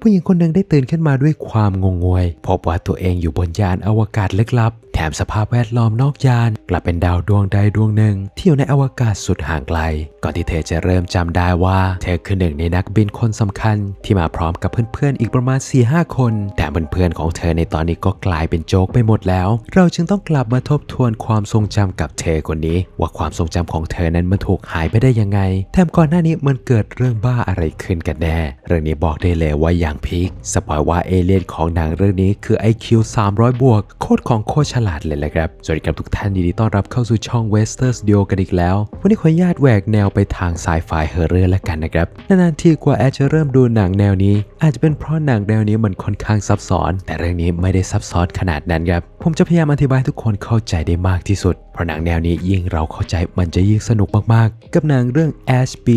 ผู้หญิงคนหนึ่งได้ตื่นขึ้นมาด้วยความงงงวยพบว่าตัวเองอยู่บนยานอวกาศลึกลับ แถมสภาพแวดล้อมนอกยาน กลับเป็นดาวดวงใดดวงหนึ่ง ที่อยู่ในอวกาศสุดห่างไกล ก่อนที่เธอจะเริ่มจำได้ว่า เธอคือหนึ่งในนักบินคนสำคัญ ที่มาพร้อมกับเพื่อนๆอีกประมาณ 4-5 คน แต่เพื่อนๆของเธอในตอนนี้ก็กลายเป็นโจกไปหมดแล้ว เราจึงต้องกลับมาทบทวนความทรงจำกับเธอคนนี้ ว่าความทรงจำของเธอนั้นมันถูกหายไปได้ยังไง แถมก่อนหน้านี้มันเกิดเรื่องบ้าอะไรขึ้นกันแน่ เรื่องนี้บอกได้เลยว่าอย่างพีคสปอยว่าเอเลี่ยนของหนังเรื่องนี้คือ IQ 300 บวก โคตรของโคตรฉลาดเลยแหละครับ สวัสดีครับทุกท่านยินดีต้อนรับเข้าสู่ช่อง Western Studio กันอีกแล้ว วันนี้ขออนุญาตแหวกแนวไปทางไซไฟเฮอร์เรอร์แล้วกันนะครับ นานๆทีกว่าแอดจะเริ่มดูหนังแนวนี้ อาจจะเป็นเพราะหนังแนวนี้มันค่อนข้างซับซ้อน แต่เรื่องนี้ไม่ได้ซับซ้อนขนาดนั้นครับผมจะพยายามอธิบายทุกคนเข้าใจได้มากที่สุด เพราะหนังแนวนี้ยิ่งเราเข้าใจมันจะยิ่งสนุกมากๆ กับหนังเรื่อง Ash ปี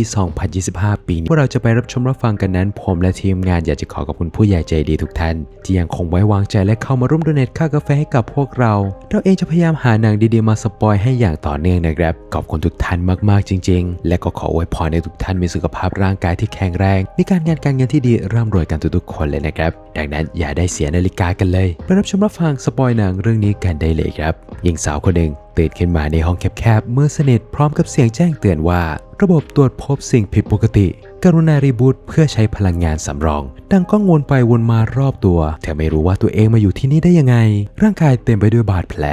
2025 ปีนี้พวกเราจะไปรับชมรับฟังกันนั้น ผมและทีมงานอยากจะขอขอบคุณผู้ใหญ่ใจดีทุกท่าน ที่ยังคงไว้วางใจและเข้ามาร่วมดเนทค่ากาแฟให้กับพวกเรา เราเองจะพยายามหาหนังดีๆมาสปอยให้อย่างต่อเนื่องนะครับ ขอบคุณทุกท่านมากๆจริง ๆ และก็ขออวยพรให้ทุกท่านมีสุขภาพร่างกายที่แข็งแรง มีการงานการเงินที่ดีร่ำรวยกันทุกๆคนเลยนะครับ ดังนั้นอย่าได้เสียนาฬิกากันเลย ไปรับชมรับฟังสปอยหนังเรื่องนี้กันได้เลยครับหญิงสาวคนหนึ่งตื่นขึ้นมาในห้องแคบๆมือสนิทพร้อมกับเสียงแจ้งเตือนว่า ระบบตรวจพบสิ่งผิดปกติ กรุณารีบูตเพื่อใช้พลังงานสำรอง ดังก้องวนไปวนมารอบตัว เธอไม่รู้ว่าตัวเองมาอยู่ที่นี่ได้ยังไง ร่างกายเต็มไปด้วยบาดแผล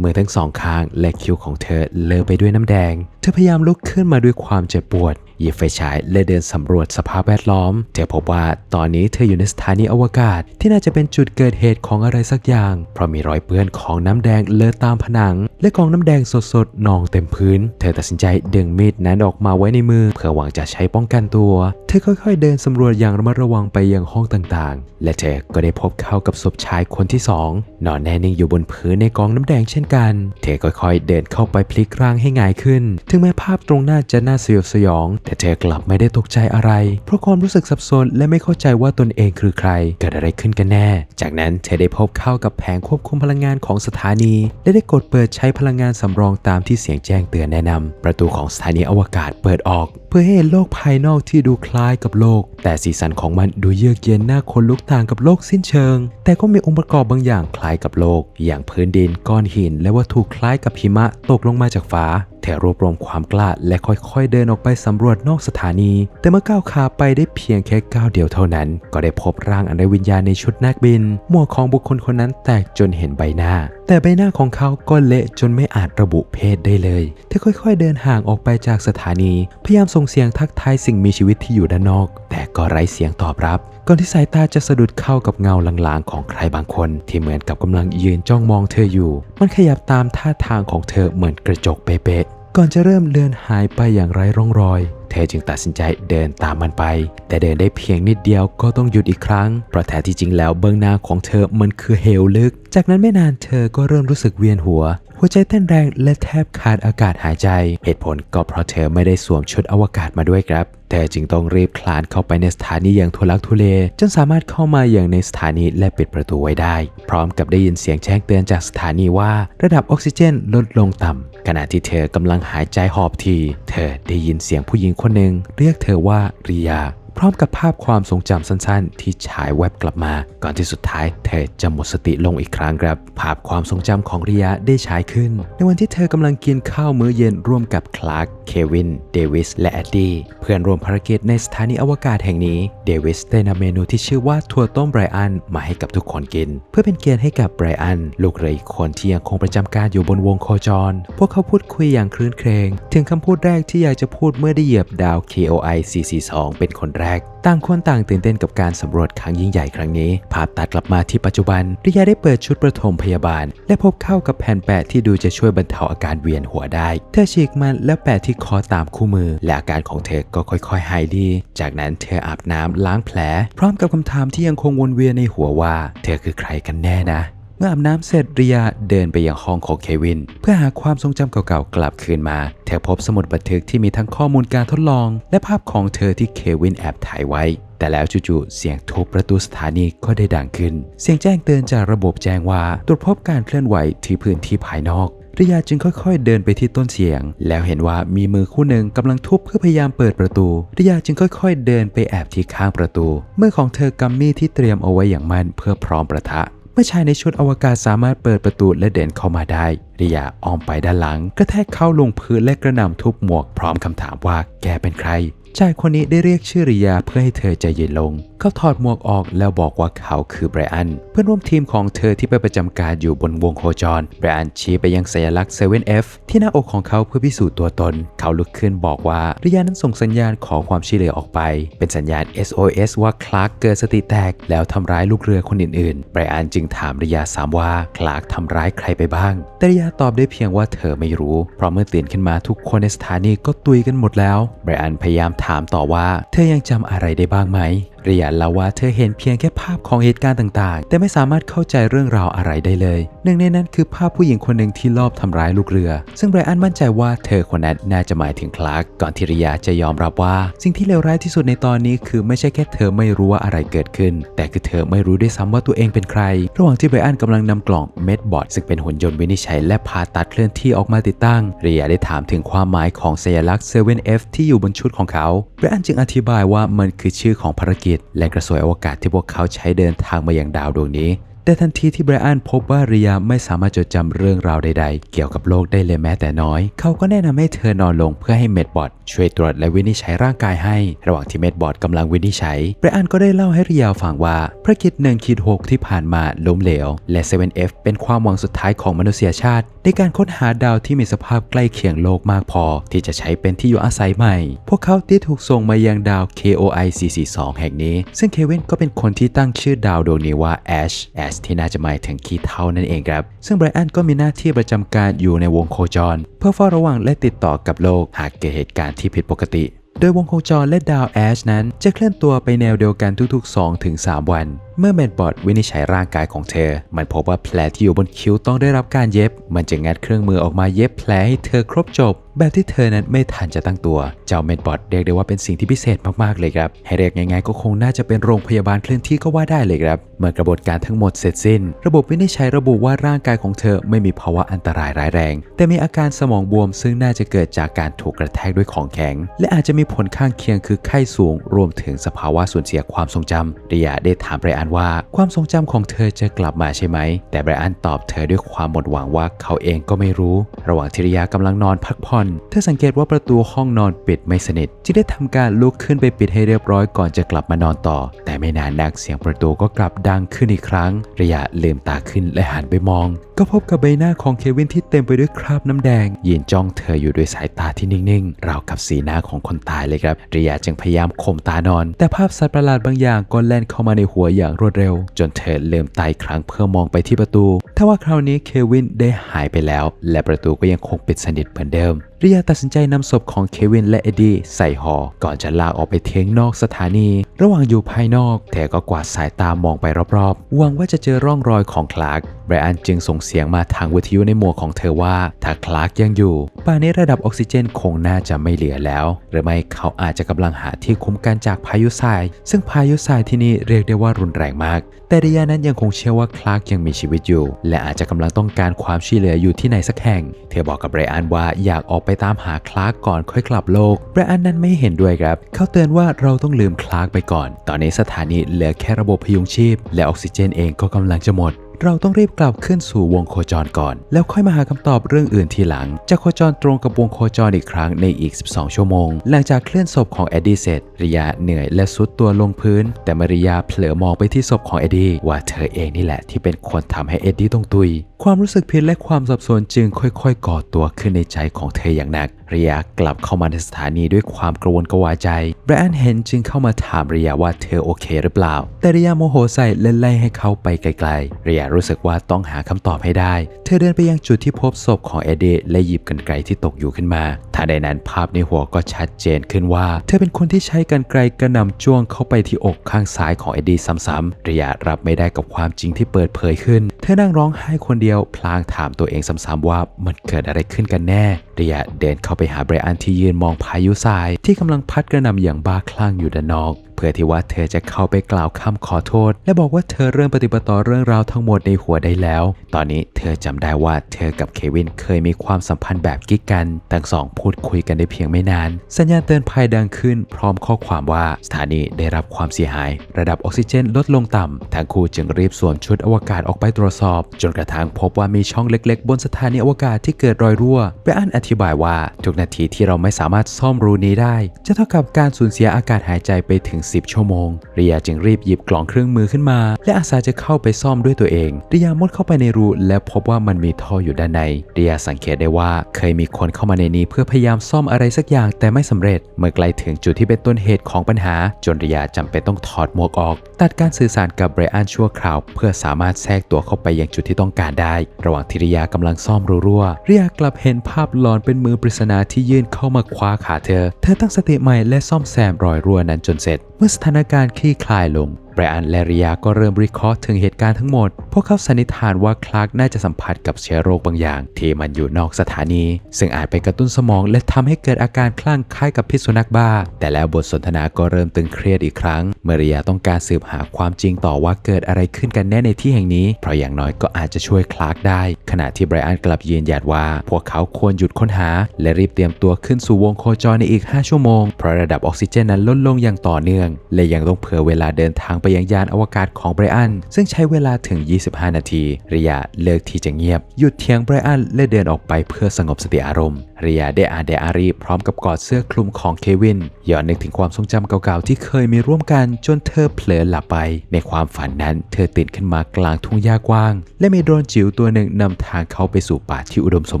มือทั้งสองข้างและคิ้วของเธอเลอะไปด้วยน้ำแดง เธอพยายามลุกขึ้นมาด้วยความเจ็บปวด หยิบไฟฉายและเดินสำรวจสภาพแวดล้อม เธอพบว่าตอนนี้เธออยู่ในสถานีอวกาศ ที่น่าจะเป็นจุดเกิดเหตุของอะไรสักอย่าง เพราะมีรอยเปื้อนของน้ำแดงเลอะตามผนัง และกองน้ำแดงสดๆนองเต็มพื้น เธอตัดสินใจดึงมีดนั้นออกมาไว้ในมือเพื่อหวังจะใช้ป้องกันตัว เธอค่อยๆ เดินสำรวจอย่างระมัดระวังไปยังห้องต่างๆ และเธอก็ได้พบเข้ากับศพชายคนที่สองนอนแน่นิ่งอยู่บนพื้นในกองน้ำแดงเช่นกัน เธอค่อยๆ เดินเข้าไปพลิกร่างให้ง่ายขึ้น ถึงแม้ภาพตรงหน้าจะน่าสยดสยองแต่เธอกลับไม่ได้ตกใจอะไร เพราะความรู้สึกสับสนและไม่เข้าใจว่าตนเองคือใคร เกิดอะไรขึ้นกันแน่ จากนั้นเธอได้พบเข้ากับแผงควบคุมพลังงานของสถานี และได้กดเปิดใช้พลังงานสำรองตามที่เสียงแจ้งเตือนแนะนำประตูของสถานีอวกาศเปิดออก เพื่อให้เห็นโลกภายนอกที่ดูคล้ายกับโลก แต่สีสันของมันดูเยือกเย็นน่าขนลุกต่างกับโลกสิ้นเชิง แต่ก็มีองค์ประกอบบางอย่างคล้ายกับโลก อย่างพื้นดินก้อนหิน และวัตถุคล้ายกับหิมะตกลงมาจากฟ้า เธอรวบรวมความกล้าและค่อยๆเดินออกไปสำรวจนอกสถานี แต่เมื่อก้าวขาไปได้เพียงแค่ก้าวเดียวเท่านั้น ก็ได้พบร่างอันไร้วิญญาณในชุดนักบิน หมวกของบุคคลคนนั้นแตกจนเห็นใบหน้า แต่ใบหน้าของเขาก็เละจนไม่อาจระบุเพศได้เลยเธอค่อยๆ เดินห่างออกไปจากสถานี พยายามส่งเสียงทักทายสิ่งมีชีวิตที่อยู่ด้านนอก แต่ก็ไร้เสียงตอบรับ ก่อนที่สายตาจะสะดุดเข้ากับเงาลางๆ ของใครบางคน ที่เหมือนกับกำลังยืนจ้องมองเธออยู่ มันขยับตามท่าทางของเธอเหมือนกระจกเป๊ะๆ ก่อนจะเริ่มเลือนหายไปอย่างไร้ร่องรอย เธอจึงตัดสินใจเดินตามมันไป แต่เดินได้เพียงนิดเดียวก็ต้องหยุดอีกครั้ง เพราะแท้ที่จริงแล้วเบื้องหน้าของเธอมันคือเหวลึก จากนั้นไม่นานเธอก็เริ่มรู้สึกเวียนหัว หัวใจเต้นแรงและแทบขาดอากาศหายใจ เหตุผลก็เพราะเธอไม่ได้สวมชุดอวกาศมาด้วยครับ เธอจึงต้องรีบคลานเข้าไปในสถานีอย่างทุลักทุเล จนสามารถเข้ามาอย่างในสถานีและปิดประตูไว้ได้ พร้อมกับได้ยินเสียงแจ้งเตือนจากสถานีว่า ระดับออกซิเจนลดลงต่ำ ขณะที่เธอกำลังหายใจหอบที เธอได้ยินเสียงผู้หญิงคนหนึ่งเรียกเธอว่าริยา พร้อมกับภาพความทรงจำสั้นๆ ที่ฉายแวบกลับมา ก่อนที่สุดท้ายเธอจะหมดสติลงอีกครั้งครับ ภาพความทรงจำของริยาได้ฉายขึ้น ในวันที่เธอกำลังกินข้าวมื้อเย็นร่วมกับคลาร์ก เควิน เดวิส และแอดดี้ เพื่อนร่วมภารกิจในสถานีอวกาศแห่งนี้ เดวิสได้นำเมนูที่ชื่อว่าถั่วต้มไบรอันมาให้กับทุกคนกิน เพื่อเป็นเกียรติให้กับไบรอันลูกเรืออีกคนที่ยังคงประจำการอยู่บนวงโคจร พวกเขาพูดคุยอย่างคลื่นเครง ถึงคำพูดแรกที่อยากจะพูดเมื่อได้เหยียบดาว KOI 442เป็นคนแรกต่างคนต่างตื่นเต้นกับการสำรวจครั้งยิ่งใหญ่ครั้งนี้ ภาพตัดกลับมาที่ปัจจุบันริยาได้เปิดชุดประถมพยาบาล และพบเข้ากับแผ่นแปะที่ดูจะช่วยบรรเทาอาการเวียนหัวได้ เธอฉีกมันแล้วแปะที่คอตามคู่มือ และอาการของเธอก็ค่อยๆหายดี จากนั้นเธออาบน้ำล้างแผล พร้อมกับคำถามที่ยังคงวนเวียนในหัวว่า เธอคือใครกันแน่นะ เมื่ออาบน้ำเสร็จริยาเดินไปยังห้องของเควิน เพื่อหาความทรงจำเก่าๆกลับคืนมา เธอพบสมุดบันทึกที่มีทั้งข้อมูลการทดลอง และภาพของเธอที่เควินแอบถ่ายไว้ แต่แล้วจู่ๆเสียงทุบประตูสถานีก็ได้ดังขึ้น เสียงแจ้งเตือนจากระบบแจ้งว่าตรวจพบการเคลื่อนไหวที่พื้นที่ภายนอกริยาจึงค่อยๆ เดินไปที่ต้นเสียง แล้วเห็นว่ามีมือคู่หนึ่งกำลังทุบเพื่อพยายามเปิดประตูริยาจึงค่อยๆ เดินไปแอบที่ข้างประตูมือของเธอกำมีดที่เตรียมเอาไว้อย่างมั่นเพื่อพร้อมประทะ เมื่อชายในชุดอวกาศสามารถเปิดประตูและเดินเข้ามาได้ริยาอ้อมไปด้านหลังกระแทกเข้าลงพื้นและกระหน่ำทุบหมวกพร้อมคำถามว่าแกเป็นใคร ชายคนนี้ได้เรียกชื่อริยาเพื่อให้เธอใจเย็นลง เขาถอดหมวกออกแล้วบอกว่าเขาคือไบรอัน เพื่อนร่วมทีมของเธอที่ไปประจำการอยู่บนวงโคจร ไบรอันชี้ไปยังสัญลักษณ์ 7F ที่หน้าอกของเขาเพื่อพิสูจน์ตัวตน เขาลุกขึ้นบอกว่าริยานั้นส่งสัญญาณขอความช่วยเหลือออกไป เป็นสัญญาณ SOS ว่าคลาร์กเกิดสติแตกแล้วทำร้ายลูกเรือคนอื่นๆ ไบรอันจึงถามริยาซ้ำว่าคลาร์กทำร้ายใครไปบ้าง แต่ริยาตอบได้เพียงว่าเธอไม่รู้ เพราะเมื่อตื่นขึ้นมาทุกคนในสถานีก็ตุยกันหมดแล้ว ไบรอันพยายามถามต่อว่าเธอยังจำอะไรได้บ้างไหม เริยาเล่าว่าเธอเห็นเพียงแค่ภาพของเหตุการณ์ต่างๆ แต่ไม่สามารถเข้าใจเรื่องราวอะไรได้เลย หนึ่งในนั้นคือภาพผู้หญิงคนหนึ่งที่ลอบทำร้ายลูกเรือ ซึ่งไบรอันมั่นใจว่าเธอคนนั้นน่าจะหมายถึงคลาร์กก่อนที่ริยาจะยอมรับว่า สิ่งที่เลวร้ายที่สุดในตอนนี้คือไม่ใช่แค่เธอไม่รู้ว่าอะไรเกิดขึ้น แต่คือเธอไม่รู้ด้วยซ้ำว่าตัวเองเป็นใคร ระหว่างที่ไบรอันกำลังนำกล่องเม็ดบอร์ดซึ่งเป็นหุ่นยนต์วินิจฉัยและผ่าตัดเคลื่อนที่ออกมาติดตั้งริยาได้ถามถึงความหมายของสัญลักษณ์ 7F ที่อยู่บนชุดของเขาไบรอันจึงอธิบายว่ามันคือชื่อของภารกิจและกระสวยอวกาศที่พวกเขาใช้เดินทางมาอย่างดาวดวงนี้ แต่ทันทีที่ไบรอันพบว่าริยาไม่สามารถจดจำเรื่องราวใด ๆ เกี่ยวกับโลกได้เลยแม้แต่น้อย เขาก็แนะนำให้เธอนอนลงเพื่อให้เมดบอร์ดช่วยตรวจและวินิจฉัยร่างกายให้ ระหว่างที่เมดบอร์ดกำลังวินิจฉัยไบรอันก็ได้เล่าให้ริยาฟังว่าภารกิจ1คิด6ที่ผ่านมาล้มเหลว และ 7F เป็นความหวังสุดท้ายของมนุษยชาติ ในการค้นหาดาวที่มีสภาพใกล้เคียงโลกมากพอ ที่จะใช้เป็นที่อยู่อาศัยใหม่ พวกเขาได้ถูกส่งมายังดาว KOI 442 แห่งนี้ ซึ่งเควินก็เป็นคนที่ตั้งชื่อดาวดวงนี้ว่า Ash Ash ที่น่าจะหมายถึงขี้เท่านั่นเองครับ ซึ่งไบรอันก็มีหน้าที่ประจำการอยู่ในวงโคจร เพื่อเฝ้าระวังและติดต่อกับโลกหากเกิดเหตุการณ์ที่ผิดปกติ โดยวงโคจรและดาวแอชนั้น จะเคลื่อนตัวไปแนวเดียวกันทุกๆ 2-3 วันเมื่อแมดบอร์ดวินิจฉัยร่างกายของเธอ มันพบว่าแผลที่อยู่บนคิ้วต้องได้รับการเย็บ มันจะงัดเครื่องมือออกมาเย็บแผลให้เธอครบจบ แบบที่เธอนั้นไม่ทันจะตั้งตัว เจ้าแมดบอร์ดเรียกได้ว่าเป็นสิ่งที่พิเศษมากๆเลยครับ ให้เรียกง่ายๆก็คงน่าจะเป็นโรงพยาบาลเคลื่อนที่ก็ว่าได้เลยครับ เมื่อกระบวนการทั้งหมดเสร็จสิ้น ระบบวินิจฉัยระบุว่าร่างกายของเธอไม่มีภาวะอันตรายร้ายแรง แต่มีอาการสมองบวมซึ่งน่าจะเกิดจากการถูกกระแทกด้วยของแข็ง และอาจจะมีผลข้างเคียงคือไข้สูง รวมถึงสภาวะสูญเสียความทรงจำรียได้ถามไรอันว่าความทรงจำของเธอจะกลับมาใช่ไหม แต่ไบรอันตอบเธอด้วยความหมดหวังว่าเขาเองก็ไม่รู้ ระหว่างที่ริยากำลังนอนพักผ่อน เธอสังเกตว่าประตูห้องนอนปิดไม่สนิทจึงได้ทำการลุกขึ้นไปปิดให้เรียบร้อยก่อนจะกลับมานอนต่อ แต่ไม่นานนักเสียงประตูก็กลับดังขึ้นอีกครั้งริยาลืมตาขึ้นและหันไปมอง ก็พบกับใบหน้าของเควินที่เต็มไปด้วยคราบน้ำแดงยืนจ้องเธออยู่ด้วยสายตาที่นิ่งๆราวกับสีหน้าของคนตายเลยครับริยาจึงพยายามข่มตานอน แต่ภาพสัตว์ประหลาดบางอย่างก็แล่นเข้ามาในหัวอย่างรวดเร็ว จนเธอลืมตาอีกครั้งเพื่อมองไปที่ประตู ทว่าคราวนี้เควินได้หายไปแล้ว และประตูก็ยังคงปิดสนิทเหมือนเดิม ริยาตัดสินใจนำศพของเควินและเอ็ดดี้ใส่ห่อก่อนจะลากออกไปเทงนอกสถานี ระหว่างอยู่ภายนอกเธอก็กวาดสายตามองไปรอบๆหวังว่าจะเจอร่องรอยของคลาร์กไบรอันจึงส่งเสียงมาทางวิทยุในหมวกของเธอว่า ถ้าคลาร์กยังอยู่ ป่านนี้ระดับออกซิเจนคงน่าจะไม่เหลือแล้ว หรือไม่เขาอาจจะกำลังหาที่คุ้มกันจากพายุทราย ซึ่งพายุทรายที่นี่เรียกได้ว่ารุนแรงมาก แต่ริยานั้นยังคงเชื่อว่าคลาร์กยังมีชีวิตอยู่ และอาจจะกำลังต้องการความช่วยเหลืออยู่ที่ไหนสักแห่ง เธอบอกกับไบรอันว่าอยากออกไปไปตามหาคลาร์กก่อนค่อยกลับโลกแบรอันนั้นไม่เห็นด้วยครับ เขาเตือนว่าเราต้องลืมคลาร์กไปก่อน ตอนนี้สถานีเหลือแค่ระบบพยุงชีพ และออกซิเจนเองก็กำลังจะหมด เราต้องรีบกลับขึ้นสู่วงโคจรก่อน แล้วค่อยมาหาคำตอบเรื่องอื่นทีหลัง จะโคจรตรงกับวงโคจรอีกครั้งในอีก 12 ชั่วโมง หลังจากเคลื่อนศพของเอ็ดดี้เสร็จริยาเหนื่อยและสุดตัวลงพื้น แต่มาริยาเผลอมองไปที่ศพของเอ็ดดี้ว่าเธอเองนี่แหละที่เป็นคนทำให้เอ็ดดี้ต้องตุย ความรู้สึกผิดและความสับสนจึงค่อย ๆ ก่อตัวขึ้นในใจของเธออย่างหนัก ริยกลับเข้ามาในสถานีด้วยความกระวนกระวายใจไบรนเห็นจึงเข้ามาถามริยว่าเธอโอเคหรือเปล่า แต่ริยโมโหใส่และไล่ให้เขาไปไกลๆริยรู้สึกว่าต้องหาคำตอบให้ได้ เธอเดินไปยังจุดที่พบศพของเอเดและหยิบกันไกลที่ตกอยู่ขึ้นมาทันใดนั้นภาพในหัวก็ชัดเจนขึ้นว่า เธอเป็นคนที่ใช้กันไกลกระหน่ำจ้วงเข้าไปที่อกข้างซ้ายของเอดีซ้ำๆริยรับไม่ได้กับความจริงที่เปิดเผยขึ้น เธอนั่งร้องไห้คนเดียว พลางถามตัวเองซ้ำๆว่ามันเกิดอะไรขึ้นกันแน่เรียเดินเข้าไปหาไบรอันที่ยืนมองพายุทราย ที่กำลังพัดกระหน่ำอย่างบ้าคลั่งอยู่ด้านนอก พื่อที่ว่าเธอจะเข้าไปกล่าวคำขอโทษ และบอกว่าเธอเริ่มปฏิบัติต่อเรื่องราวทั้งหมดในหัวได้แล้ว ตอนนี้เธอจำได้ว่าเธอกับเควินเคยมีความสัมพันธ์แบบกิ๊กกันทั้งสองพูดคุยกันได้เพียงไม่นาน สัญญาณเตือนภัยดังขึ้น พร้อมข้อความว่าสถานีได้รับความเสียหาย ระดับออกซิเจนลดลงต่ำทั้งคู่จึงรีบสวมชุดอวกาศออกไปตรวจสอบ จนกระทั่งพบว่ามีช่องเล็ก ๆ บนสถานีอวกาศที่เกิดรอยรั่วไบรอันอธิบายว่าทุกนาทีที่เราไม่สามารถซ่อมรูนี้ได้ จะเท่ากับการสูญเสียอากาศหายใจไปถึง10 ชั่วโมงรียาจึงรีบหยิบกล่องเครื่องมือขึ้นมา และอาสาจะเข้าไปซ่อมด้วยตัวเองรียามุดเข้าไปในรูและพบว่ามันมีท่ออยู่ด้านในรียาสังเกตได้ว่าเคยมีคนเข้ามาในนี้เพื่อพยายามซ่อมอะไรสักอย่างแต่ไม่สำเร็จ เมื่อใกล้ถึงจุดที่เป็นต้นเหตุของปัญหา จนรียาจำเป็นต้องถอดหมวกออก ตัดการสื่อสารกับไบรอันชั่วคราว เพื่อสามารถแทรกตัวเข้าไปยังจุดที่ต้องการได้ ระหว่างที่รียากำลังซ่อมรั่วรียากลับเห็นภาพหลอนเป็นมือปริศนาที่ยื่นเข้ามาคว้าขาเธอ เธอตั้งสติใหม่และซ่อมแซมรอยรั่วนั้นจนเสร็จมื่อสถานการณ์คลี่คลายลง รอันและรียาก็เริ่มวิเคราะห์ถึงเหตุการณ์ทั้งหมด พวกเขาสันนิษฐานว่าคลาร์กน่าจะสัมผัสกับเชื้อโรคบางอย่าง ที่มันอยู่นอกสถานี ซึ่งอาจไปกระตุ้นสมองและทำให้เกิดอาการคลั่งคล้ายกับพิษสุนัขบ้า แต่แล้วบทสนทนาก็เริ่มตึงเครียดอีกครั้ง เมื่อรียาต้องการสืบหาความจริงต่อว่าเกิดอะไรขึ้นกันแน่ในที่แห่งนี้ เพราะอย่างน้อยก็อาจจะช่วยคลาร์กได้ ขณะที่ไบรอันกลับยืนยันว่า พวกเขาควรหยุดค้นหา และรีบเตรียมตัวขึ้นสู่วงโคจรในอีก 5 ชั่วโมง เพราะระดับออกซิเจนนั้นลดลงอย่างต่อเนื่อง และยังต้องเผื่อเวลาเดินทางไปยังยานอวกาศของไบรอัน ซึ่งใช้เวลาถึง 25 นาทีเรียเลิกที่จะเงียบ หยุดเถียงไบรอันและเดินออกไปเพื่อสงบสติอารมณ์ เรียได้อ่านไดอารี่พร้อมกับกอดเสื้อคลุมของเควินย้อนนึกถึงความทรงจำเก่าๆที่เคยมีร่วมกันจนเธอเผลอหลับไป ในความฝันนั้นเธอตื่นขึ้นมากลางทุ่งหญ้ากว้าง และมีโดรนจิ๋วตัวหนึ่งนำทางเขาไปสู่ป่าที่อุดมสม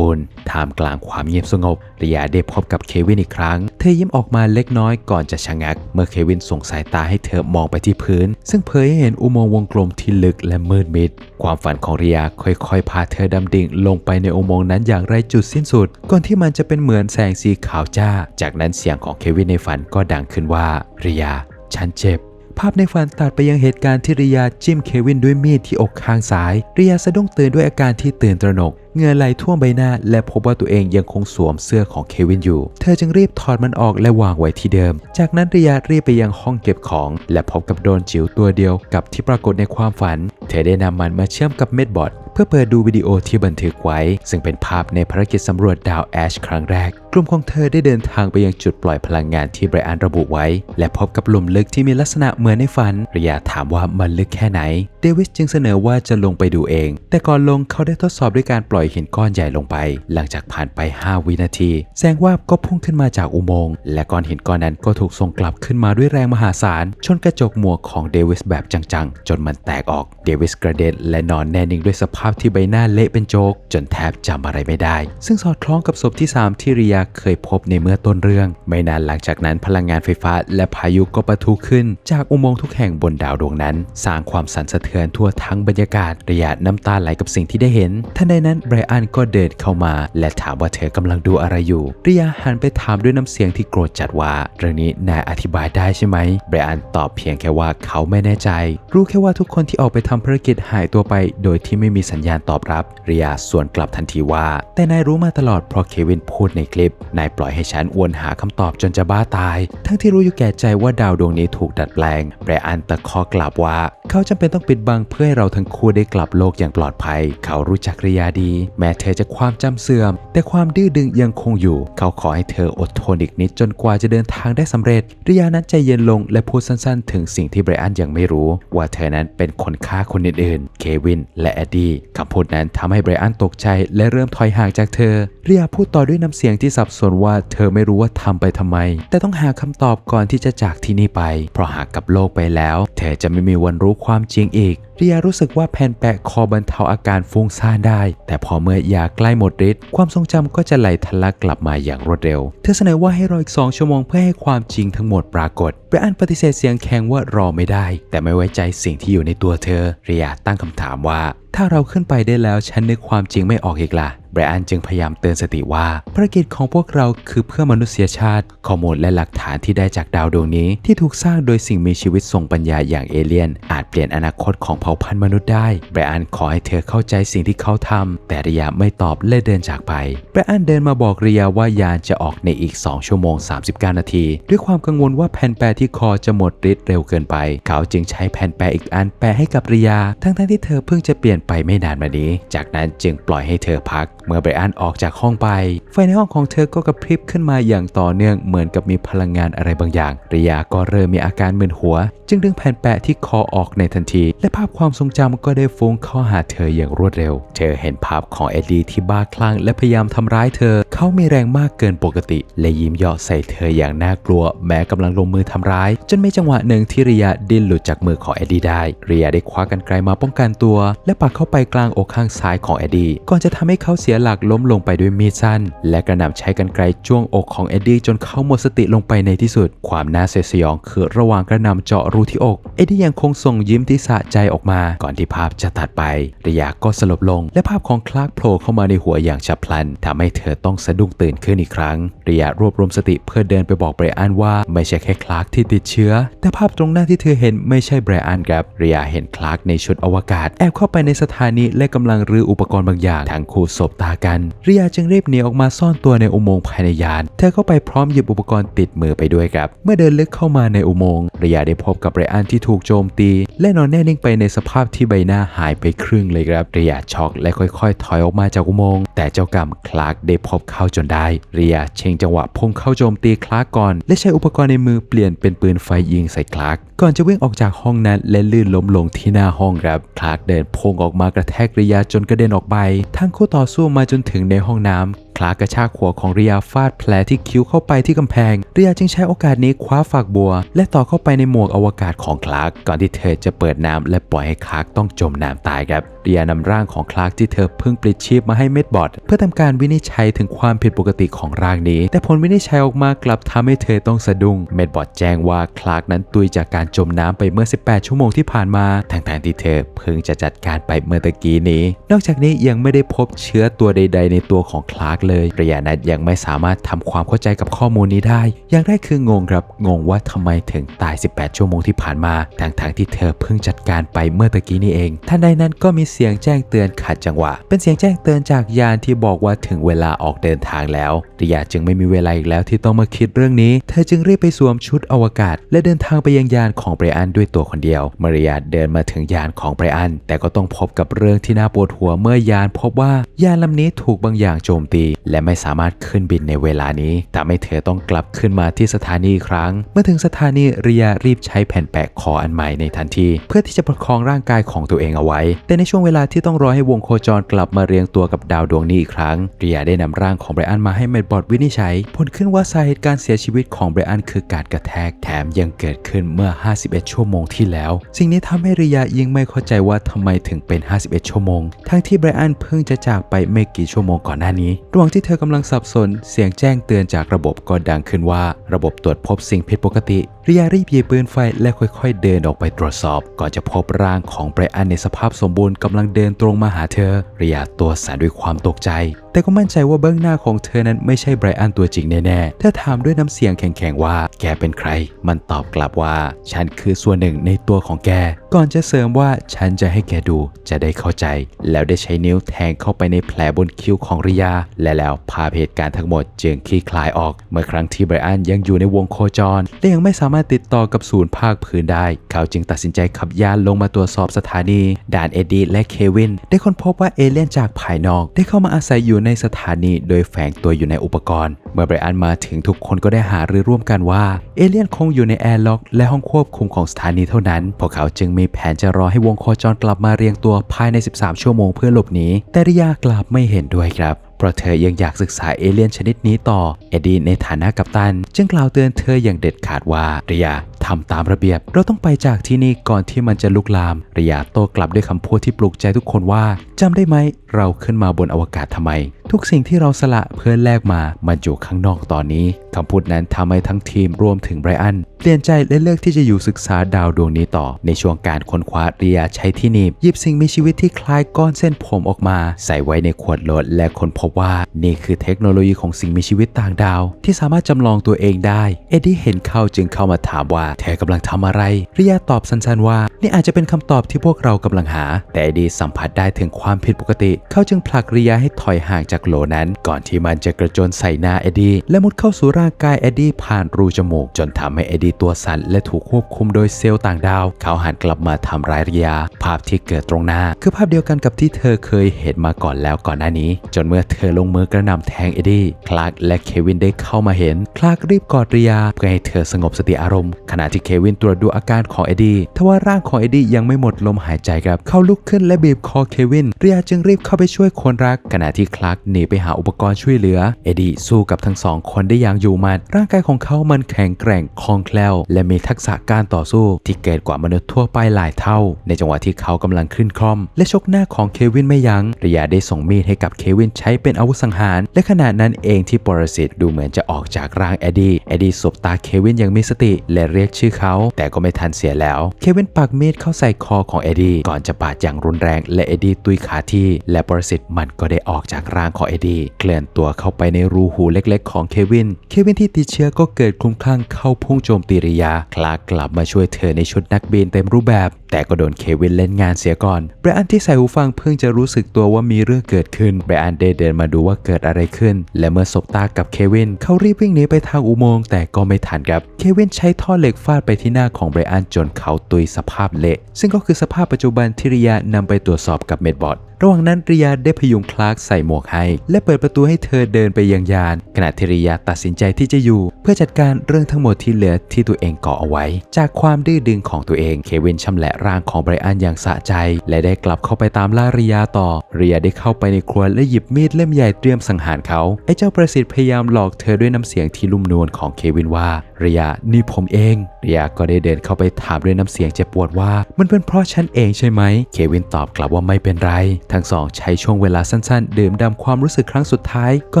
บูรณ์ท่ามกลางความเงียบสงบเรียได้พบกับเควินอีกครั้ง เธอยิ้มออกมาเล็กน้อยก่อนจะชะงัก เมื่อเควินส่งสายตาให้เธอมองไปที่พื้น ซึ่งเผยให้เห็นอุโมงค์วงกลมที่ลึกและมืดมิด ความฝันของเรียค่อยๆพาเธอดำดิ่งลงไปในอุโมงค์นั้นอย่างไรจุดสิ้นสุดก่อนที่มันจะเป็นเหมือนแสงสีขาวจ้า จากนั้นเสียงของเควินในฝันก็ดังขึ้นว่าริยา ฉันเจ็บ ภาพในฝันตัดไปยังเหตุการณ์ที่ริยาจิ้มเควินด้วยมีดที่อกข้างซ้ายริยาสะดุ้งตื่นด้วยอาการที่ตื่นตระหนก เงื่อไหลท่วมใบหน้า และพบว่าตัวเองยังคงสวมเสื้อของเควินอยู่ เธอจึงรีบถอดมันออกและวางไว้ที่เดิม จากนั้นริยารีบไปยังห้องเก็บของ และพบกับโดนจิ๋วตัวเดียวกับที่ปรากฏในความฝัน เธอได้นำมันมาเชื่อมกับเม็ดบอดเพื่อเปิดดูวิดีโอที่บันทึกไว้ ซึ่งเป็นภาพในภารกิจสำรวจดาวแอชครั้งแรก กลุ่มของเธอได้เดินทางไปยังจุดปล่อยพลังงานที่ไบรอันระบุไว้ และพบกับหลุมลึกที่มีลักษณะเหมือนในฝันริยาถามว่ามันลึกแค่ไหน เดวิสจึงเสนอว่าจะลงไปดูเอง แต่ก่อนลงเขาได้ทดสอบด้วยการปล่อยหินก้อนใหญ่ลงไป หลังจากผ่านไป 5 วินาที แสงวาบก็พุ่งขึ้นมาจากอุโมงค์และก้อนหินก้อนนั้นก็ถูกส่งกลับขึ้นมาด้วยแรงมหาศาล ชนกระจกหมวกของเดวิสแบบจังๆ จนมันแตกออก เดวิสกระเด็นและนอนแน่นิ่งด้วยสภาพที่ใบหน้าเละเป็นโจก จนแทบจำอะไรไม่ได้ ซึ่งสอดคล้องกับศพที่ 3 ที่ริยาเคยพบในเมื่อต้นเรื่อง ไม่นานหลังจากนั้นพลังงานไฟฟ้าและพายุก็ปะทุขึ้น จากอุโมงค์ทุกแห่งบนดาวดวงนั้น สร้างความสั่นสะเทือนทั่วทั้งบรรยากาศริยาน้ำตาไหลกับสิ่งที่ได้เห็นทันใดนั้นบรอันก็เดินเข้ามา และถามว่าเธอกำลังดูอะไรอยู่ริยาหันไปถามด้วยน้ำเสียงที่โกรธจัดว่า เรื่องนี้นายอธิบายได้ใช่ไหมไบรอันตอบเพียงแค่ว่าเขาไม่แน่ใจ รู้แค่ว่าทุกคนที่ออกไปทำภารกิจหายตัวไป โดยที่ไม่มีสัญญาณตอบรับริยาส่วนกลับทันทีว่า แต่นายรู้มาตลอดเพราะเควินพูดในคลิป นายปล่อยให้ฉันวนหาคำตอบจนจะบ้าตาย ทั้งที่รู้อยู่แก่ใจว่าดาวดวงนี้ถูกดัดแปลงไบรอันตะคอกลับว่า เขาจำเป็นต้องปิดบังเพื่อให้เราทั้งคู่ได้กลับโลกอย่างปลอดภัย เขารู้จักริยาดีแม้เธอจะความจำเสื่อม แต่ความดื้อดึงยังคงอยู่ เขาขอให้เธออดทนอีกนิดจนกว่าจะเดินทางได้สำเร็จริยานั้นใจเย็นลงและพูดสั้นๆ ถึงสิ่งที่ไบรอันยังไม่รู้ ว่าเธอนั้นเป็นคนฆ่าคนอื่นๆ เควินและแอดดี้คำพูดนั้นทำให้ไบรอันตกใจและเริ่มถอยห่างจากเธอริยาพูดต่อด้วยน้ำเสียงที่สับสนว่าเธอไม่รู้ว่าทำไปทำไม แต่ต้องหาคำตอบก่อนที่จะจากที่นี่ไป เพราะหากกับโลกไปแล้ว เธอจะไม่มีวันรู้ความจริงอีกริยารู้สึกว่าแผ่นแปะคอบรรเทาอาการฟุ้งซ่านได้ แต่พอเมื่อยาใกล้หมดฤทธิ์ความทรงจำก็จะไหลทะลักกลับมาอย่างรวดเร็ว เธอเสนอว่าให้รออีกสองชั่วโมงเพื่อให้ความจริงทั้งหมดปรากฏไบรอันปฏิเสธเสียงแข็งว่ารอไม่ได้ แต่ไม่ไว้ใจสิ่งที่อยู่ในตัวเธอริยาตั้งคำถามว่า ถ้าเราขึ้นไปได้แล้วฉันนึกความจริงไม่ออกอีกล่ะไบรอันจึงพยายามเตือนสติว่าภารกิจของพวกเราคือเพื่อมนุษยชาติ ข้อมูลและหลักฐานที่ได้จากดาวดวงนี้ ที่ถูกสร้างโดยสิ่งมีชีวิตทรงปัญญาอย่างเอเลี่ยน อาจเปลี่ยนอนาคตของเผ่าพันธุ์มนุษย์ได้ไบรอันขอให้เธอเข้าใจสิ่งที่เขาทำแต่ริยาไม่ตอบและเดินจากไปไบรอันเดินมาบอกริยาว่ายานจะออกในอีก 2 ชั่วโมง 39 นาที ด้วยความกังวลว่าแผ่นแปะที่คอจะหมดฤทธิ์เร็วเกินไป เขาจึงใช้แผ่นแปะอีกอันแปะให้กับริยา ทั้งๆที่เธอเพิ่งจะเปลี่ยนไปไม่นานมานี้ จากนั้นจึงปล่อยให้เธอพัก เมื่อไบรอันออกจากห้องไป ไฟในห้องของเธอก็กระพริบขึ้นมาอย่างต่อเนื่องเหมือนกับมีพลังงานอะไรบางอย่างริยาก็เริ่มมีอาการมึนหัว จึงดึงแผ่นแปะที่คอออกในทันที และภาพความทรงจำก็ได้ฟุ้งเข้าหาเธออย่างรวดเร็ว เธอเห็นภาพของเอ็ดดี้ที่บ้าคลั่งและพยายามทำร้ายเธอ เขามีแรงมากเกินปกติ และยิ้มเยาะใส่เธออย่างน่ากลัว แม้กำลังลงมือทำร้าย จนมีจังหวะหนึ่งที่ริยาดิ้นหลุดจากมือของเอ็ดดี้ได้ริยาได้คว้ากันไกลมาป้องกันตัว และปักเข้าไปกลางอกข้างซ้ายของเอ็ดดี้ก่อนจะทำให้เขาเสียหลักล้มลงไปด้วยมีดสั้น และกระหน่ำใช้กันไกลจ้วงอกของเอ็ดดี้จนเขาหมดสติลงไปในที่สุด ความน่าเสียดสยองคือระหว่างกระหน่ำเจาะรูที่อกเอ็ดดี้ยังคงส่งยิ้มที่สะใจออกมา ก่อนที่ภาพจะตัดไปริยาก็สลบลง และภาพของคลาร์กโผล่เข้ามาในหัวอย่างฉับพลันทำให้เธอต้องสะดุ้งตื่นขึ้นอีกครั้ง ริยารวบรวมสติเพื่อเดินไปบอกไบรอันว่าไม่ใช่แค่คลาร์กที่ติดเชื้อ แต่ภาพตรงหน้าที่เธอเห็นไม่ใช่ไบรอันครับ ริยาเห็นคลาร์กในชุดอวกาศ แอบเข้าไปในสถานีและกำลังรื้ออุปกรณ์บางอย่างทั้งคู่สบตากัน ริยาจึงรีบหนีออกมาซ่อนตัวในอุโมงค์ภายในยาน เธอเข้าไปพร้อมหยิบอุปกรณ์ติดมือไปด้วยครับ เมื่อเดินลึกเข้ามาในอุโมงค์ริยาได้พบกับไบรอันที่ถูกโจมตี และนอนแน่นิ่งไปในสภาพที่ใบหน้าหายไปครึ่งเลยครับริยาช็อกและค่อยๆ ถอยออกมาจากอุโมงค์แต่เจ้ากรรมคลาร์กได้พบเข้าจนได้ริยเชงจังหวะพุ่งเข้าโจมตีคลาร์กก่อน และใช้อุปกรณ์ในมือเปลี่ยนเป็นปืนไฟยิงใส่คลาร์กก่อนจะวิ่งออกจากห้องนั้นและลื่นล้มลงที่หน้าห้องครับคลาร์กเดินพุ่งออกมากระแทกริยาจนกระเด็นออกไป ทั้งคู่ต่อสู้มาจนถึงในห้องน้ำค ลาร์กกระชากหัวของเรียฟาดแผลที่คิ้วเข้าไปที่กำแพง เรียจึงใช้โอกาสนี้คว้าฝากบัว และต่อเข้าไปในหมวกอวกาศของคลาร์กก่อนที่เธอจะเปิดน้ำและปล่อยให้คลาร์กต้องจมน้ำตายครับเรียนำร่างของคลาร์กที่เธอเพิ่งปลิดชีพมาให้เม็ดบอดเพื่อทำการวินิจฉัยถึงความผิดปกติของร่างนี้ แต่ผลวินิจฉัยออกมากลับทำให้เธอต้องสะดุ้งเม็ดบอดแจ้งว่าคลาร์กนั้นตุยจากการจมน้ำไปเมื่อ 18 ชั่วโมงที่ผ่านมาทั้งๆที่เธอเพิ่งจะจัดการไปเมื่อตะกี้นี้ นอกจากนี้ยังไม่ได้พบเชื้อตัวใด ๆ ในตัวของคลาร์กเลยระยะนั้นยังไม่สามารถทำความเข้าใจกับข้อมูลนี้ได้ อย่างแรกคืองงครับ งงว่าทำไมถึงตาย 18 ชั่วโมงที่ผ่านมาทั้งๆที่เธอเพิ่งจัดการไปเมื่อตะกี้นี้เองทันใดนั้นก็มีเสียงแจ้งเตือนขัดจังหวะ เป็นเสียงแจ้งเตือนจากยานที่บอกว่าถึงเวลาออกเดินทางแล้วริยาจึงไม่มีเวลาอีกแล้วที่ต้องมาคิดเรื่องนี้ เธอจึงรีบไปสวมชุดอวกาศ และเดินทางไปยังยานของไบรอันด้วยตัวคนเดียวมาริยาเดินมาถึงยานของไบรอัน แต่ก็ต้องพบกับเรื่องที่น่าปวดหัวเมื่อยานพบว่ายานลำนี้ถูกบางอย่างโจมตีและไม่สามารถขึ้นบินในเวลานี้ทำให้เธอต้องกลับขึ้นมาที่สถานีอีกครั้ง เมื่อถึงสถานีริยารีบใช้แผ่นแปะคออันใหม่ในทันที เพื่อที่จะประคองร่างกายของตัวเองเอาไว้ แต่ในช่วงเวลาที่ต้องรอให้วงโคจรกลับมาเรียงตัวกับดาวดวงนี้อีกครั้งริยาได้นำร่างของไบรอันมาให้เมดบอร์ดวินิจฉัย ผลขึ้นว่าสาเหตุการเสียชีวิตของไบรอันคือการกระแทกแถมยังเกิดขึ้นเมื่อ 51 ชั่วโมงที่แล้ว สิ่งนี้ทำให้ริยายิ่งไม่เข้าใจว่าทำไมถึงเป็น 51 ชั่วโมง ทั้งที่ไบรอันเพิ่งจะจากไปไม่กี่ชั่วโมงก่อนหน้านี้ระว่างที่เธอกำลังสับสน เสียงแจ้งเตือนจากระบบก็ดังขึ้นว่า ระบบตรวจพบสิ่งผิดปกติ ริยารีบหยิบปืนไฟและค่อยๆ เดินออกไปตรวจสอบ ก่อนจะพบร่างของไบรอันในสภาพสมบูรณ์กำลังเดินตรงมาหาเธอริยาตัวสั่นด้วยความตกใจแต่ก็มั่นใจว่าเบื้องหน้าของเธอนั้นไม่ใช่ไบรอันตัวจริงแน่ๆ เธอถามด้วยน้ำเสียงแข็งๆว่า แกเป็นใคร มันตอบกลับว่า ฉันคือส่วนหนึ่งในตัวของแก ก่อนจะเสริมว่าฉันจะให้แกดูจะได้เข้าใจ แล้วได้ใช้นิ้วแทงเข้าไปในแผลบนคิ้วของริยา และแล้วภาพเหตุการณ์ทั้งหมดจึงคลี่คลายออก เมื่อครั้งที่ไบรอันยังอยู่ในวงโคจร และยังไม่สามารถติดต่อกับศูนย์ภาคพื้นได้ เขาจึงตัดสินใจขับยานลงมาตรวจสอบสถานี ด่านเอ็ดดี้และเควิน ได้ค้นพบว่าเอเลี่ยนจากภายนอก ได้เข้ามาอาศัยอยู่ในสถานีโดยแฝงตัวอยู่ในอุปกรณ์ เมื่อไบรอันมาถึงทุกคนก็ได้หารือร่วมกันว่า เอเลี่ยนคงอยู่ในแอร์ล็อกและห้องควบคุมของสถานีเท่านั้น พวกเขาจึงมีแผนจะรอให้วงโคจรกลับมาเรียงตัวภายใน 13 ชั่วโมงเพื่อหลบหนี แต่ริยากลับไม่เห็นด้วยครับเพราะเธอยังอยากศึกษาเอเลี่ยนชนิดนี้ต่อ เอ็ดดี้ในฐานะกัปตัน จึงกล่าวเตือนเธออย่างเด็ดขาดว่าเรีย ทำตามระเบียบ เราต้องไปจากที่นี่ก่อนที่มันจะลุกลามริยาโต้กลับด้วยคำพูดที่ปลุกใจทุกคนว่าจำได้ไหม เราขึ้นมาบนอวกาศทำไม ทุกสิ่งที่เราสละเพื่อแลกมามันอยู่ข้างนอกตอนนี้คำพูดนั้นทำให้ทั้งทีมรวมถึงไบรอันเปลี่ยนใจและเลือกที่จะอยู่ศึกษาดาวดวงนี้ต่อ ในช่วงการค้นคว้าเรียใช้ที่หนีบหยิบสิ่งมีชีวิตที่คล้ายก้อนเส้นผมออกมา ใส่ไว้ในขวดโหลดและค้นพบว่านี่คือเทคโนโลยีของสิ่งมีชีวิตต่างดาว ที่สามารถจำลองตัวเองได้ เอ็ดดี้เห็นเข้าจึงเข้ามาถามว่าเธอกำลังทำอะไรรียาตอบสั้นๆว่า นี่อาจจะเป็นคำตอบที่พวกเรากำลังหา แต่เอ็ดดี้สัมผัสได้ถึงความผิดปกติ เขาจึงผลักรียาให้ถอยห่างจากโหลนั้น ก่อนที่มันจะกระโจนใส่หน้าเอ็ดดี้และมุดเข้าสู่ร่างกายเอ็ดดี้ผ่านรูจมูก จนทำให้เอ็ดดี้ตัวสั่นและถูกควบคุมโดยเซลล์ต่างดาว เขาหันกลับมาทำร้ายรียา ภาพที่เกิดตรงหน้า คือภาพเดียวกันกับที่เธอเคยเห็นมาก่อนแล้วก่อนหน้านี้ จนเมื่อเธอลงมือกระหน่ำแทงเอ็ดดี้ คลาร์กและเควินได้เข้ามาเห็น คลาร์กรีบกอดรียาเพื่อให้เธอสงบสติอารมณ์ขณะณะที่เควินตรวจดูอาการของเอ็ดดี้ทว่าร่างของเอ็ดดี้ยังไม่หมดลมหายใจครับ เขาลุกขึ้นและบีบคอเควิน เรียจึงรีบเข้าไปช่วยคนรัก ขณะที่คลาร์กหนีไปหาอุปกรณ์ช่วยเหลือ เอ็ดดี้สู้กับทั้งสองคนได้อย่างอยู่มัด ร่างกายของเขามันแข็งแกร่งคล่องแคล่ว และมีทักษะการต่อสู้ ที่เกิดกว่ามนุษย์ทั่วไปหลายเท่า ในจังหวะที่เขากำลังขึ้นคล่อม และชกหน้าของเควินไม่ยัง้งเรียได้ส่งมีดให้กับเควินใช้เป็นอาวุธสังหาร และขณะนั้นเองที่ปรสิตดูเหมือนจะออกจากร่างเอ็ดดี้ เอ็ดดี้สบตาเควินอย่างมีสติและเรียกชื่อเขา แต่ก็ไม่ทันเสียแล้ว เควินปักมีดเข้าใส่คอของเอ็ดดี้ก่อนจะปาดอย่างรุนแรงและเอ็ดดี้ตุยขาที่ และปรสิตมันก็ได้ออกจากร่างของเอ็ดดี้เคลื่อนตัวเข้าไปในรูหูเล็กๆ ของเควิน เควินที่ติดเชื้อก็เกิดคลุ้มคลั่งเข้าพุ่งโจมตีริยา คลากลับมาช่วยเธอในชุดนักบินเต็มรูปแบบ แต่ก็โดนเควินเล่นงานเสียก่อนไบรอันที่ใส่หูฟังเพิ่งจะรู้สึกตัวว่ามีเรื่องเกิดขึ้นไบรอันได้เดินมาดูว่าเกิดอะไรขึ้น และเมื่อสบตากับเควินเขารีบวิ่งหนีไปทางอุโมงค์แต่ก็ไม่ทันครับเควินใช้ท่อเหล็กฟาดไปที่หน้าของไบรอันจนเขาตุยสภาพเละ ซึ่งก็คือสภาพปัจจุบันที่ริยานำไปตรวจสอบกับเมดบอร์ด ระหว่างนั้นริยาได้พยุงคลาร์กใส่หมวกให้ และเปิดประตูให้เธอเดินไปยังยาน ขณะที่ริยาตัดสินใจที่จะอยู่ เพื่อจัดการเรื่องทั้งหมดที่เหลือที่ตัวเองก่อเอาไว้ จากความดื้อดึงของตัวเองเควินชำแหละร่างของไบรอันอย่างสะใจ และได้กลับเข้าไปตามล่าริยาต่อริยาได้เข้าไปในครัวและหยิบมีดเล่มใหญ่เตรียมสังหารเขาไอ้เจ้าประสิทธิ์พยายามหลอกเธอด้วยน้ำเสียงที่ลุ่มนวลของเควินว่าริยานี่ผมเองริยาก็ได้เดินเข้าไปถามด้วยน้ำเสียงเจ็บปวดว่า มันเป็นเพราะฉันเองใช่ไหม เควินตอบกลับว่าไม่เป็นไรทั้งสองใช้ช่วงเวลาสั้นๆ ดื่มด่ำความรู้สึกครั้งสุดท้าย ก่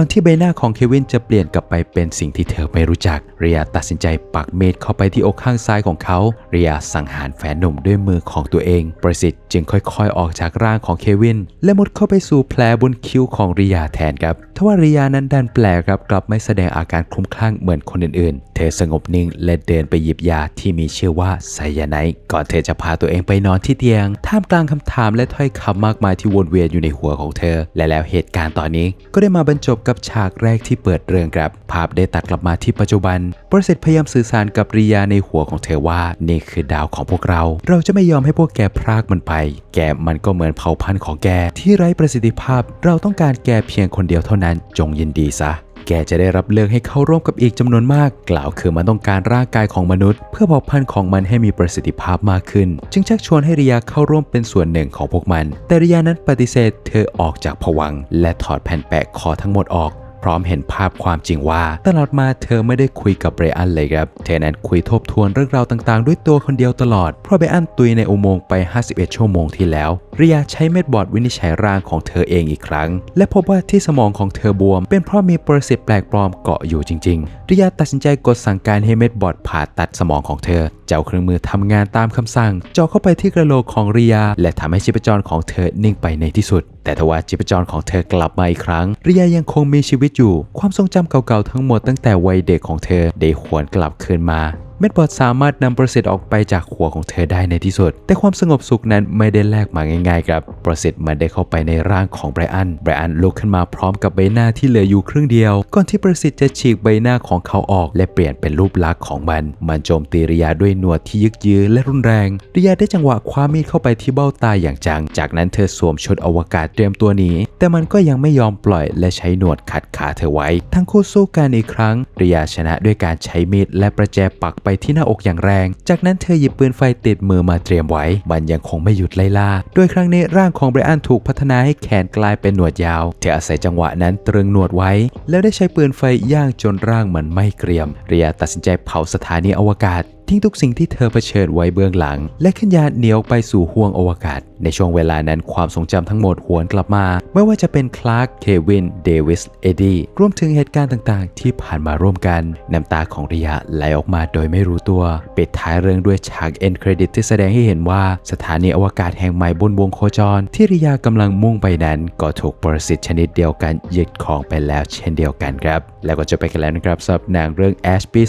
อนที่ใบหน้าของเควินจะเปลี่ยนกลับไปเป็นสิ่งที่เธอไม่รู้จัก เรียตัดสินใจปักเมดเข้าไปที่อกข้างซ้ายของเขา เรียสังหารแฟนหนุ่มด้วยมือของตัวเอง ประสิทธิ์จึงค่อยๆ ออกจากร่างของเควิน และมุดเข้าไปสู่แผลบนคิ้วของเริยแทนครับทว่าเริยนั้นดันแปลกครับกลับไม่แสดงอาการคลุ้มคลั่งเหมือนคนอื่นๆ เธอสงบนิ่งและเดินไปหยิบยาที่มีชื่อว่าไซยาไนด์ก่อนเธอจะพาตัวเองไปนอนที่เตียง ท่ามกลางคำถามและถ้อยคำมากมายที่วนเวียนอยู่ในหัวของเธอ และแล้วเหตุการณ์ตอนนี้ก็ได้มาบรรจบกับฉากแรกที่เปิดเรื่องครับ ภาพได้ตัดกลับมาที่ปัจจุบันประสิทธิ์พยายามสื่อสารกับริยาในหัวของเธอว่านี่คือดาวของพวกเรา เราจะไม่ยอมให้พวกแกพรากมันไป แกมันก็เหมือนเผ่าพันธุ์ของแก ที่ไร้ประสิทธิภาพ เราต้องการแกเพียงคนเดียวเท่านั้น จงยินดีซะ แกจะได้รับเลือกให้เข้าร่วมกับอีกจำนวนมาก กล่าวคือมันต้องการร่างกายของมนุษย์ เพื่อเผ่าพันธุ์ของมันให้มีประสิทธิภาพมากขึ้น จึงชักชวนให้ริยาเข้าร่วมเป็นส่วนหนึ่งของพวกมัน แต่ริยานั้นปฏิเสธ เธอออกจากผวังและถอดแผ่นแปะคอทั้งหมดออก พร้อมเห็นภาพความจริงว่า ตลอดมาเธอไม่ได้คุยกับเบรอันเลยครับเธอนั้นคุยทบทวนเรื่องราวต่างๆ ด้วยตัวคนเดียวตลอด เพราะเบรอันตุยในอุโมงค์ไป 51 ชั่วโมงที่แล้วริยาใช้เม็ดบอร์ดวินิจฉัยร่างของเธอเองอีกครั้ง และพบว่าที่สมองของเธอบวม เป็นเพราะมีปรสิตแปลกปลอมเกาะอยู่จริงๆริยาตัดสินใจกดสั่งการให้เม็ดบอร์ดผ่าตัดสมองของเธอ เจ้าเครื่องมือทำงานตามคำสั่งเจาะเข้าไปที่กระโหลกของริยาและทำให้ชีพจรของเธอนิ่งไปในที่สุดแต่ทว่าจิปจรของเธอกลับมาอีกครั้งริยายังคงมีชีวิตอยู่ ความทรงจำเก่าๆทั้งหมดตั้งแต่วัยเด็กของเธอได้หวนกลับคืนมา เม็ดบอดสามารถนำประสิทธิ์ออกไปจากหัวของเธอได้ในที่สุด แต่ความสงบสุขนั้นไม่ได้แลกมาง่ายๆครับประสิทธิ์มันได้เข้าไปในร่างของไบรอันไบรอันลุกขึ้นมาพร้อมกับใบหน้าที่เหลืออยู่ครึ่งเดียว ก่อนที่ประสิทธิ์จะฉีกใบหน้าของเขาออก และเปลี่ยนเป็นรูปลักษณ์ของมัน มันโจมตีริยาด้วยหนวดที่ยึกยือและรุนแรงริยาได้จังหวะคว้ามีดเข้าไปที่เบ้าตาอย่างจัง จากนั้นเธอสวมชุดอวกาศเตรียมตัวหนีแต่มันก็ยังไม่ยอมปล่อยและใช้หนวดขัดขาเธอไว้ ทั้งคู่สู้กันอีกครั้งริยาชนะด้วยการใช้มีดและประแจปักไปที่หน้าอกอย่างแรง จากนั้นเธอหยิบปืนไฟติดมือมาเตรียมไว้ มันยังคงไม่หยุดไล่ล่า โดยครั้งนี้ร่างของไบรอันถูกพัฒนาให้แขนกลายเป็นหนวดยาว เธออาศัยจังหวะนั้นตรึงหนวดไว้ แล้วได้ใช้ปืนไฟย่างจนร่างมันไม่เกรียม เรียตัดสินใจเผาสถานีอวกาศ ทิ้งทุกสิ่งที่เธอเผชิญไว้เบื้องหลัง และขึ้นยานเหนียวไปสู่ห้วงอวกาศ ในช่วงเวลานั้นความทรงจำทั้งหมดหวนกลับมา ไม่ว่าจะเป็นคลาร์ก เควิน เดวิส เอ็ดดี้ รวมถึงเหตุการณ์ต่างๆ ที่ผ่านมาร่วมกัน น้ำตาของริยะไหลออกมาโดยไม่รู้ตัว ปิดท้ายเรื่องด้วยฉากเอ็นเครดิตที่แสดงให้เห็นว่าสถานีอวกาศแห่งใหม่บนวงโคจร ที่ริยากำลังมุ่งไปนั้น ก็ถูกปรสิตชนิดเดียวกันยึดครองไปแล้วเช่นเดียวกันครับ แล้วก็จะไปกันแล้วนะครับสำหรับหนังเรื่อง Ash ปี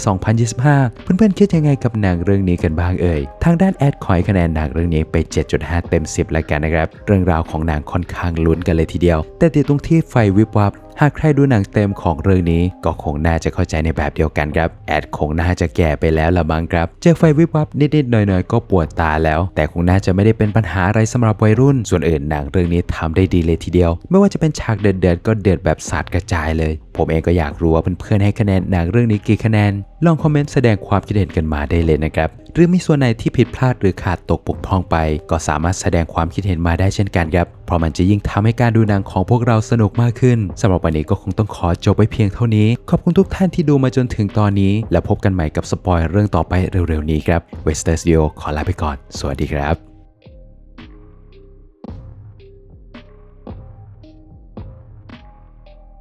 2025 เพื่อนๆคิดยังไงกับหนังเรื่องนี้กันบ้างเอ่ย ทางด้านแอดคอยคะแนนหนังเรื่องนี้ไป 7.5 เต็ม 10 แล้วกันนะครับ เรื่องราวของหนังค่อนข้างลุ้นกันเลยทีเดียว แต่ติดตรงที่ไฟวิบวับ หากใครดูหนังเต็มของเรื่องนี้ก็คงน่าจะเข้าใจในแบบเดียวกันครับ แอดคงน่าจะแก่ไปแล้วละมั้งครับ เจอไฟวิบวับนิดๆหน่อยๆ ก็ปวดตาแล้ว แต่คงน่าจะไม่ได้เป็นปัญหาอะไรสำหรับวัยรุ่น ส่วนอื่นหนังเรื่องนี้ทำได้ดีเลยทีเดียว ไม่ว่าจะเป็นฉากเดือดๆก็เดือดแบบสาดกระจายเลย ผมเองก็อยากรู้ว่าเพื่อนๆให้คะแนนหนังเรื่องนี้กี่คะแนนลองคอมเมนต์แสดงความคิดเห็นกันมาได้เลยนะครับ หรือมีส่วนไหนที่ผิดพลาดหรือขาดตกบกพร่องไป ก็สามารถแสดงความคิดเห็นมาได้เช่นกันครับ เพราะมันจะยิ่งทำให้การดูหนังของพวกเราสนุกมากขึ้นสำหรับวันนี้ก็คงต้องขอจบไว้เพียงเท่านี้ ขอบคุณทุกท่านที่ดูมาจนถึงตอนนี้ แล้วพบกันใหม่กับสปอยเรื่องต่อไปเร็วๆนี้ครับเวสเทอร์สตีโอขอลาไปก่อน สวัสดีครับ